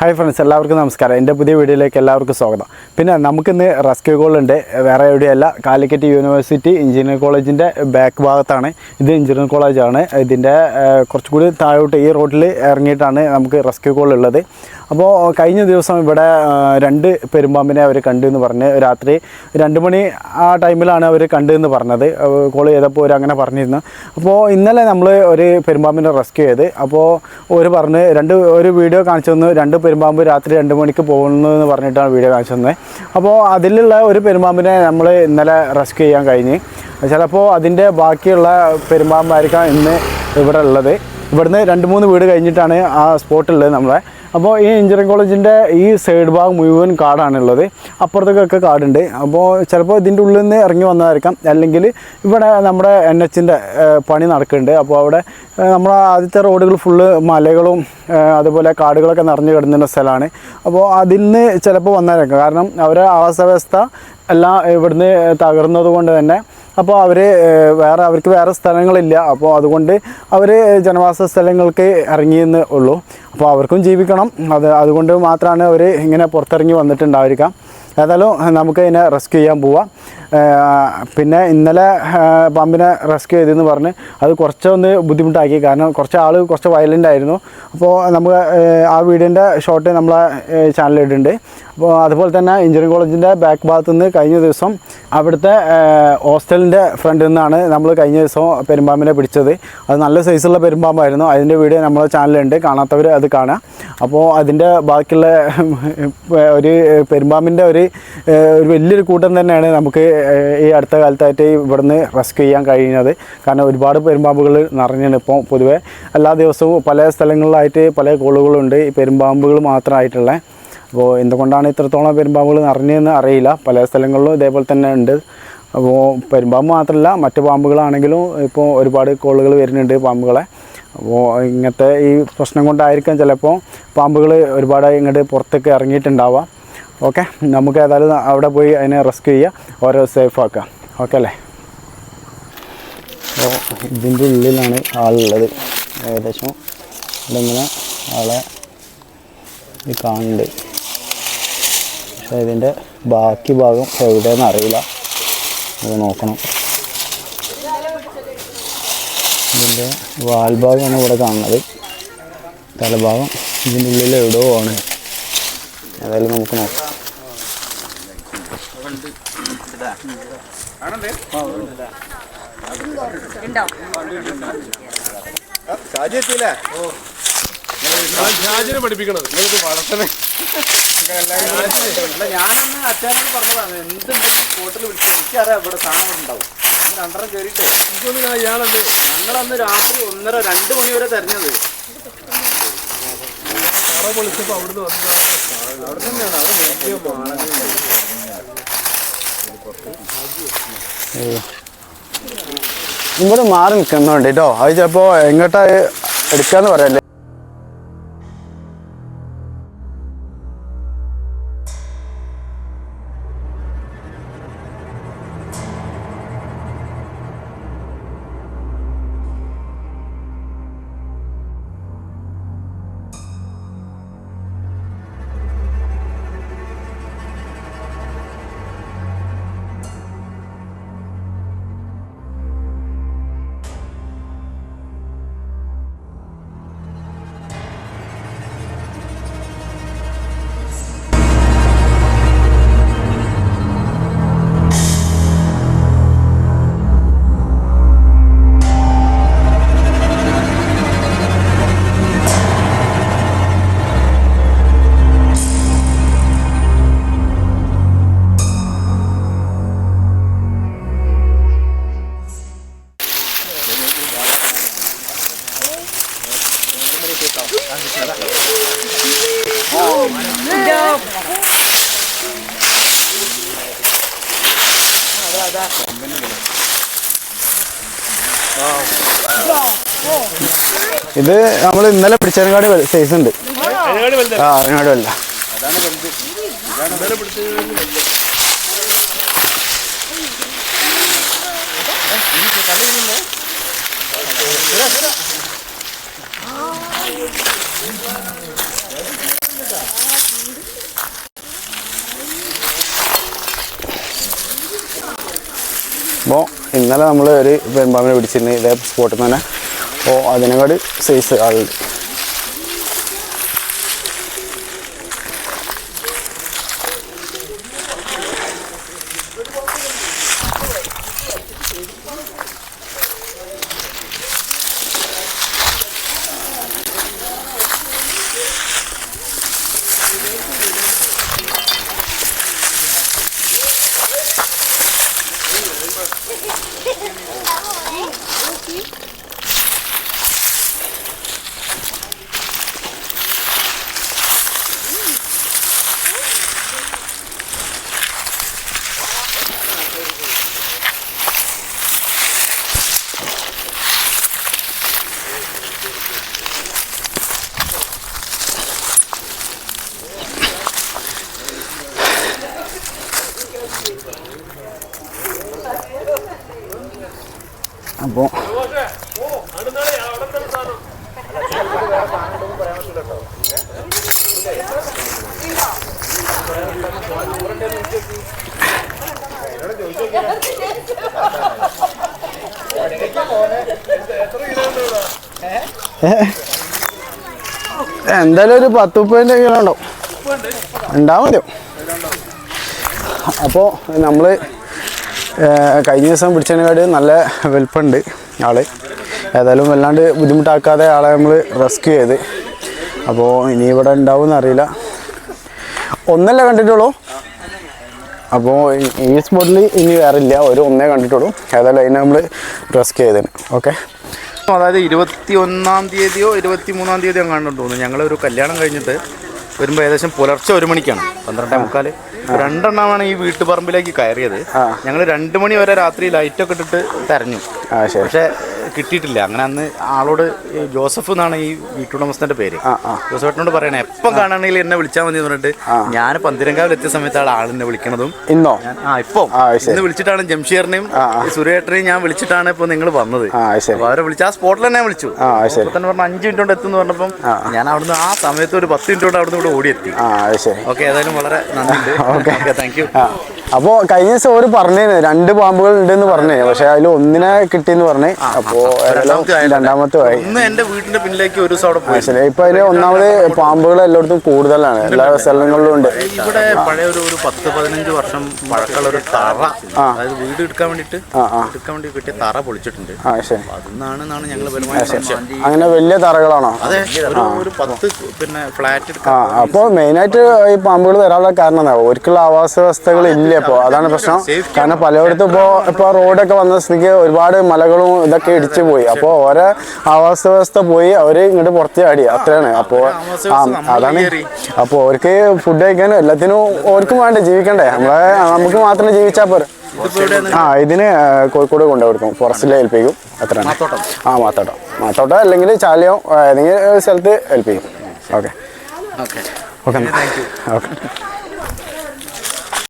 Hi friends എല്ലാവർക്കും നമസ്കാരം. എന്റെ പുതിയ വീഡിയോയിലേക്ക് എല്ലാവർക്കും സ്വാഗതം. പിന്നെ നമുക്കിന്ന് റെസ്ക്യൂ കോളുണ്ട് വേറെ എവിടെയല്ല കാലിക്കറ്റ് യൂണിവേഴ്സിറ്റി എഞ്ചിനീയറിംഗ് കോളേജിന്റെ ബാക്ക് ഭാഗത്താണ്. ഇത് എഞ്ചിനീയറിംഗ് കോളേജാണ്. ഇതിന്റെ കുറച്ചുകൂടി താഴോട്ട് ഈ റോഡിൽ ഇറങ്ങിയിട്ടാണ് നമുക്ക് റെസ്ക്യൂ കോൾ ഉള്ളത് അപ്പോൾ കഴിഞ്ഞ ദിവസം ഇവിടെ രണ്ട് പെരുമ്പാമ്പിനെ അവർ കണ്ടു എന്ന് പറഞ്ഞ് രാത്രി രണ്ട് മണി ആ ടൈമിലാണ് അവർ കണ്ടു എന്ന് പറഞ്ഞത്. കോൾ ചെയ്തപ്പോൾ അവർ അങ്ങനെ പറഞ്ഞിരുന്നു. അപ്പോൾ ഇന്നലെ നമ്മൾ ഒരു പെരുമ്പാമ്പിനെ റെസ്ക്യൂ ചെയ്ത് അപ്പോൾ ഒരു പറഞ്ഞ് രണ്ട് ഒരു വീഡിയോ കാണിച്ചു തന്നു രണ്ട് പെരുമ്പാമ്പ് രാത്രി രണ്ട് മണിക്ക് പോകുന്നു എന്ന് പറഞ്ഞിട്ടാണ് വീഡിയോ കാണിച്ചു തന്നത് അപ്പോൾ അതിലുള്ള ഒരു പെരുമ്പാമ്പിനെ നമ്മൾ ഇന്നലെ റെസ്ക്യൂ ചെയ്യാൻ കഴിഞ്ഞ്. ചിലപ്പോൾ അതിന്റെ ബാക്കിയുള്ള പെരുമ്പാമ്പായിരിക്കാം ഇന്ന് ഇവിടെ ഉള്ളത്. ഇവിടുന്ന് രണ്ട് മൂന്ന് വീട് കഴിഞ്ഞിട്ടാണ് ആ സ്പോട്ടുള്ളത് നമ്മളെ. അപ്പോൾ ഈ എഞ്ചിനീയറിംഗ് കോളേജിന്റെ ഈ സൈഡ് ഭാഗം മുഴുവൻ കാടാണുള്ളത്. അപ്പുറത്തേക്കൊക്കെ കാടുണ്ട്. അപ്പോൾ ചിലപ്പോൾ ഇതിന്റെ ഉള്ളിൽ നിന്ന് ഇറങ്ങി വന്നതായിരിക്കാം. അല്ലെങ്കിൽ ഇവിടെ നമ്മുടെ എൻ എച്ചിന്റെ പണി നടക്കുന്നുണ്ട്. അപ്പോൾ അവിടെ നമ്മൾ ആദ്യത്തെ റോഡുകൾ ഫുള്ള് മലകളും അതുപോലെ കാടുകളൊക്കെ നിറഞ്ഞു കിടന്നുന്ന സ്ഥലമാണ്. അപ്പോൾ അതിൽ നിന്ന് ചിലപ്പോൾ വന്നതായിരിക്കാം. കാരണം അവരുടെ ആവാസ വ്യവസ്ഥ എല്ലാം ഇവിടുന്ന് തകർന്നതുകൊണ്ട് തന്നെ അപ്പോൾ അവർ വേറെ അവർക്ക് വേറെ സ്ഥലങ്ങളില്ല. അപ്പോൾ അതുകൊണ്ട് അവർ ജനവാസ സ്ഥലങ്ങൾക്ക് ഇറങ്ങിയെന്ന് ഉള്ളൂ. അപ്പോൾ അവർക്കും ജീവിക്കണം. അത് അതുകൊണ്ട് മാത്രമാണ് അവർ ഇങ്ങനെ പുറത്തിറങ്ങി വന്നിട്ടുണ്ടായിരിക്കാം ഏതായാലും നമുക്ക് ഇതിനെ റെസ്ക്യൂ ചെയ്യാൻ പോവാം. പിന്നെ ഇന്നലെ പമ്പിനെ റെസ്ക്യൂ ചെയ്തെന്ന് പറഞ്ഞ് അത് കുറച്ചൊന്ന് ബുദ്ധിമുട്ടാക്കി. കാരണം കുറച്ച് ആൾ കുറച്ച് വയലന്റ് ആയിരുന്നു. അപ്പോൾ നമ്മൾ ആ വീഡിയോന്റെ ഷോട്ട് നമ്മളെ ചാനലിൽ ഇടുന്നുണ്ട്. അപ്പോൾ അതുപോലെ തന്നെ എഞ്ചിനീയറിംഗ് കോളേജിന്റെ ബാക്ക് ഭാഗത്തു നിന്ന് കഴിഞ്ഞ ദിവസം അവിടുത്തെ ഹോസ്റ്റലിന്റെ ഫ്രണ്ടിൽ നിന്നാണ് നമ്മൾ കഴിഞ്ഞ ദിവസം പെരുമ്പാമ്പിനെ പിടിച്ചത്. അത് നല്ല സൈസുള്ള പെരുമ്പാമ്പായിരുന്നു. അതിന്റെ വീഡിയോ നമ്മളെ ചാനലുണ്ട് കാണാത്തവർ അത് കാണാം. അപ്പോൾ അതിന്റെ ബാക്കിയുള്ള ഒരു പെരുമ്പാമ്പിന്റെ ഒരു ഒരു വലിയൊരു കൂട്ടം തന്നെയാണ് നമുക്ക് ഈ അടുത്ത കാലത്തായിട്ട് ഇവിടുന്ന് റെസ്ക്യൂ ചെയ്യാൻ കഴിയുന്നത്. കാരണം ഒരുപാട് പെരുമ്പാമ്പുകൾ നിറഞ്ഞാണ് ഇപ്പോൾ പൊതുവേ. എല്ലാ ദിവസവും പല സ്ഥലങ്ങളിലായിട്ട് പല കോളുകളുണ്ട്. ഈ പെരുമ്പാമ്പുകൾ മാത്രമായിട്ടുള്ള. അപ്പോൾ എന്തുകൊണ്ടാണ് ഇത്രത്തോളം പെരുമ്പാമ്പുകൾ നിറഞ്ഞതെന്ന് അറിയില്ല. പല സ്ഥലങ്ങളിലും ഇതേപോലെ തന്നെ ഉണ്ട്. അപ്പോൾ പെരുമ്പാമ്പ് മാത്രമല്ല മറ്റു പാമ്പുകളാണെങ്കിലും ഇപ്പോൾ ഒരുപാട് കോളുകൾ വരുന്നുണ്ട് പാമ്പുകളെ. അപ്പോൾ ഇങ്ങനത്തെ ഈ പ്രശ്നം കൊണ്ടായിരിക്കാം ചിലപ്പോൾ പാമ്പുകൾ ഒരുപാട് ഇങ്ങോട്ട് പുറത്തേക്ക് ഇറങ്ങിയിട്ടുണ്ടാവാം. ഓക്കെ? നമുക്ക് ഏതായാലും അവിടെ പോയി അതിനെ റെസ്ക്യൂ ചെയ്യുക. ഓരോ സേഫ് ആക്കുക. ഓക്കെ അല്ലേ? അപ്പോൾ ഇതിന്റെ ഉള്ളിലാണ് ആളുള്ളത്. ഏകദേശം ഇതിങ്ങനെ ആളെ കാണുന്നുണ്ട്. പക്ഷേ ഇതിന്റെ ബാക്കി ഭാഗം എവിടെയെന്ന് അറിയില്ല. അത് നോക്കണം. ഇതിന്റെ വാൽഭാഗമാണ് ഇവിടെ കാണുന്നത്. തലഭാഗം ഇതിന്റെ ഉള്ളിൽ എവിടെയോ ആണ്. ഏതായാലും നമുക്ക് നോക്കാം. ഷാജിനെ പഠിപ്പിക്കണത് നിങ്ങൾക്ക് വളർത്തണേ ഞാനന്ന് അച്ഛനോട് പറഞ്ഞതാണ് എന്തുണ്ടെങ്കിലും കോട്ടിൽ വിളിച്ചു എനിക്കറിയാം ഇവിടെ സാധനം ഉണ്ടാവും രണ്ടര കയറിയിട്ടേ എനിക്കൊന്ന് ഇയാളെന്ത് ഞങ്ങളന്ന് രാത്രി ഒന്നര രണ്ട് മണി വരെ തെരഞ്ഞത് പറ വിളിച്ചപ്പോൾ അവിടുന്ന് വന്നതാണ് അവിടെ തന്നെയാണ് അവിടെ ഇവിടെ മാറി നിൽക്കുന്നുണ്ട് കേട്ടോ അത് ചിലപ്പോ എങ്ങോട്ടാ എടുക്കാന്ന് പറയല്ലേ? ഇത് നമ്മൾ ഇന്നലെ പിടിച്ചതിനെക്കാട് സൈസ് ഉണ്ട്. ആ അതിനോട് വല്ല പിടിച്ചത് അപ്പോൾ ഇന്നലെ നമ്മൾ ഒരു പെൺപാമ്പിനെ പിടിച്ചിരുന്നു ഇതേ സ്പോട്ടിൽ നിന്ന് തന്നെ. അപ്പോൾ അതിനെക്കാട് സൈസ് ആളുണ്ട് 여기 അപ്പോൾ എന്തായാലും ഒരു പത്ത് മുപ്പതിന്റെ കിലോ ഉണ്ടാവും. ഉണ്ടാവും. അപ്പോൾ നമ്മൾ കഴിഞ്ഞ ദിവസം പിടിച്ചതിനെക്കാട് നല്ല വെൽപ്പുണ്ട് ആൾ. ഏതായാലും വല്ലാണ്ട് ബുദ്ധിമുട്ടാക്കാതെ ആളെ നമ്മൾ റെസ്ക്യൂ ചെയ്ത്. അപ്പോൾ ഇനി ഇവിടെ ഉണ്ടാവും അറിയില്ല. ഒന്നല്ലേ കണ്ടിട്ടുള്ളൂ. അപ്പോൾ ഈ- സ്പോട്ടിൽ ഇനി വേറെ ഇല്ല ഒരു ഒന്നേ കണ്ടിട്ടുള്ളൂ. ഏതായാലും അതിനെ നമ്മൾ റെസ്ക്യൂ ചെയ്തതിന് ഓക്കെ അതായത് ഇരുപത്തി ഒന്നാം തീയതിയോ ഇരുപത്തി മൂന്നാം തീയതിയോ കണ്ടിട്ടുണ്ടോ ഞങ്ങളൊരു കല്യാണം കഴിഞ്ഞിട്ട് വരുമ്പോൾ ഏകദേശം പുലർച്ചെ ഒരു മണിക്കാണ്. പന്ത്രണ്ടേ മുക്കാൽ. രണ്ടെണ്ണമാണ് ഈ വീട്ടുപറമ്പിലേക്ക് കയറിയത്. ഞങ്ങൾ രണ്ട് മണി വരെ രാത്രി ലൈറ്റൊക്കെ ഇട്ടിട്ട് തെരഞ്ഞു. പക്ഷെ കിട്ടിയിട്ടില്ല. അങ്ങനെ അന്ന് ആളോട് ജോസഫ് എന്നാണ് ഈ വീട്ടുടമസ്ഥന്റെ പേര്. ജോസഫേട്ടനോട് പറയണേ എപ്പം കാണണമെങ്കിൽ എന്നെ വിളിച്ചാൽ മതി പറഞ്ഞിട്ട് ഞാൻ പന്തിരങ്കാവിൽ എത്തിയ സമയത്താണ് ആളിനെ വിളിക്കണതും ഇന്നോ? ആ ഇപ്പം. ഇന്ന് വിളിച്ചിട്ടാണ് ജംഷീറിനെയും സുരേട്ടനെയും ഞാൻ വിളിച്ചിട്ടാണ് ഇപ്പൊ നിങ്ങൾ വന്നത്. അവരെ വിളിച്ചു ആ സ്പോട്ടിൽ തന്നെ വിളിച്ചു. തന്നെ പറഞ്ഞ അഞ്ച് മിനിറ്റ് കൊണ്ട് എത്തുന്നു പറഞ്ഞപ്പം ഞാൻ അവിടുന്ന് ആ സമയത്ത് ഒരു പത്ത് മിനിറ്റ് കൊണ്ട് അവിടുന്ന് ഇവിടെ ഓടിയെത്തി. ഓക്കെ ഏതായാലും വളരെ നന്ദിയുണ്ട്. ഓക്കെ താങ്ക് യു ആ അപ്പോൾ കഴിഞ്ഞ ദിവസം ഒരു പറഞ്ഞേന് രണ്ട് പാമ്പുകൾ ഉണ്ടെന്ന് പറഞ്ഞേ. പക്ഷെ അതിൽ ഒന്നിനെ കിട്ടിയെന്ന് പറഞ്ഞേ. അപ്പോ രണ്ടാമത്തെ ആയി എന്റെ വീടിന്റെ പിന്നിലേക്ക് ഒരു ദിവസം പോയി. ഇപ്പൊ അതിൽ ഒന്നാമത് പാമ്പുകൾ എല്ലായിടത്തും കൂടുതലാണ്. എല്ലാ സ്ഥലങ്ങളിലും ഉണ്ട്. ഇവിടെ പഴയ ഒരു ഒരു പത്ത് പതിനഞ്ച് വർഷം പഴക്കമുള്ള ഒരു തറ. അതായത് വീട് എടുക്കാൻ വേണ്ടിട്ട് എടുക്കാൻ വേണ്ടി കിട്ടിയ തറ പൊളിച്ചിട്ടുണ്ട്. അതെന്നാണെന്നാണ് ഞങ്ങൾ അങ്ങനെ വലിയ തറകളാണോ? അതെ ഒരു പത്ത് പിന്നെ ഫ്ലാറ്റ് ആ എടുക്കാൻ അപ്പോൾ മെയിനായിട്ട് ഈ പാമ്പുകൾ വരാനുള്ള കാരണം എന്താ? ഒരിക്കലുള്ള ആവാസ വ്യവസ്ഥകൾ ഇല്ല ഇപ്പോൾ അതാണ് പ്രശ്നം. കാരണം പലയിടത്തും ഇപ്പോൾ ഇപ്പോൾ റോഡൊക്കെ വന്ന സ്ഥിതിക്ക് ഒരുപാട് മലകളും ഇതൊക്കെ ഇടിച്ചു പോയി. അപ്പോൾ ഓരോ ആവാസ വ്യവസ്ഥ പോയി അവർ ഇങ്ങോട്ട് പുറത്ത് ചാടി. അത്രയാണ്. അപ്പോൾ ആ അതാണ് അപ്പോൾ അവർക്ക് ഫുഡ് കഴിക്കാനും എല്ലാത്തിനും ഓർക്കും വേണ്ടേ ജീവിക്കണ്ടേ? നമ്മളെ നമുക്ക് മാത്രം ജീവിച്ചാൽ പോരെ. ആ ഇതിന് കോഴിക്കോട് കൊണ്ടു കൊടുക്കും. ഫോറസ്റ്റിൽ ഏൽപ്പിക്കും. അത്രയാണ്. ആ മാത്തോട്ടം. മാത്തോട്ടം അല്ലെങ്കിൽ ചാലിയോ ഏതെങ്കിലും സ്ഥലത്ത് ഏൽപ്പിക്കും. ഓക്കെ. ഓക്കെ. ഓക്കെ. ഓക്കെ.